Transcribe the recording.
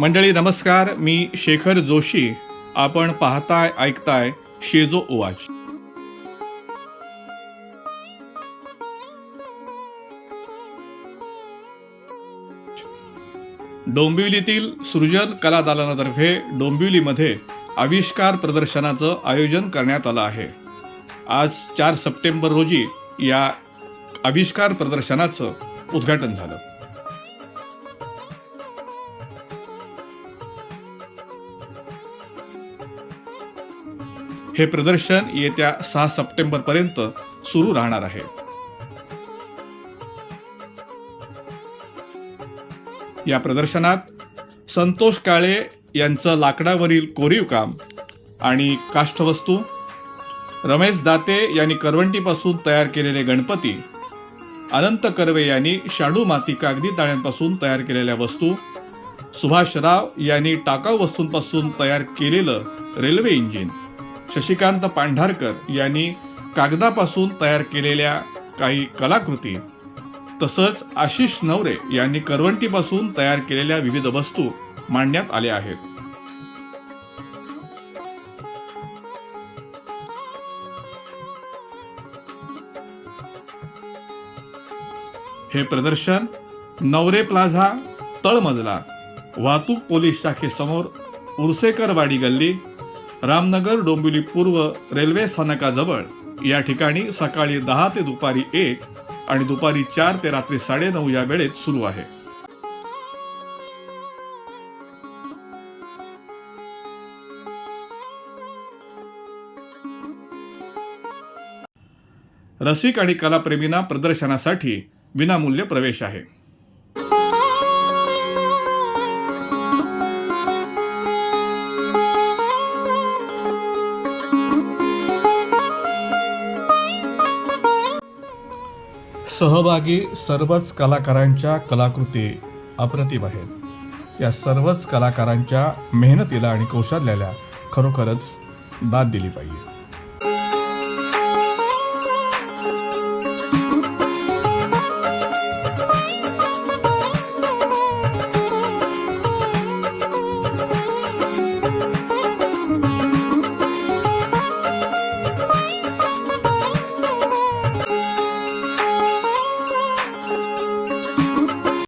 मंडळी नमस्कार. मी शेखर जोशी. आपण पाहताय ऐकताय शेजो ओवाच डोंबिवलीतील सृजन कला दालनातर्फे डोंबिवलीमध्ये आविष्कार प्रदर्शनाचं आयोजन करण्यात आलं आहे. आज चार सप्टेंबर रोजी या आविष्कार प्रदर्शनाचं उद्घाटन झालं. हे प्रदर्शन येत्या सहा सप्टेंबर पर्यंत सुरू राहणार आहे. या प्रदर्शनात संतोष काळे यांचं लाकडावरील कोरीव काम आणि काष्ठवस्तू रमेश दाते यांनी करवंटीपासून तयार केलेले गणपती अनंत कर्वे यांनी शाडू माती कागदी ताळ्यांपासून तयार केलेल्या वस्तू सुभाष राव यांनी टाकाऊ वस्तूंपासून तयार केलेलं रेल्वे इंजिन शशिकांत पांढारकर यांनी कागदापासून तयार केलेल्या काही कलाकृती तसंच आशिष नवरे यांनी करवंटीपासून तयार केलेल्या विविध वस्तू मांडण्यात आल्या आहेत. हे प्रदर्शन नवरे प्लाझा तळमजला वाहतूक पोलीस शाखेसमोर उर्सेकरवाडी गल्ली रामनगर डोंबिवली पूर्व रेल्वे स्थानकाजवळ. या ठिकाणी सकाळी दहा ते दुपारी एक आणि दुपारी चार ते रात्री साडेनऊ या वेळेत सुरू आहे. रसिक आणि कलाप्रेमींना प्रदर्शनासाठी विनामूल्य प्रवेश आहे. सहभागी सर्वच कलाकारांच्या कलाकृती अप्रतिम आहेत. या सर्वच कलाकारांच्या मेहनतीला आणि कौशल्याला खरोखरच दाद दिली पाहिजे.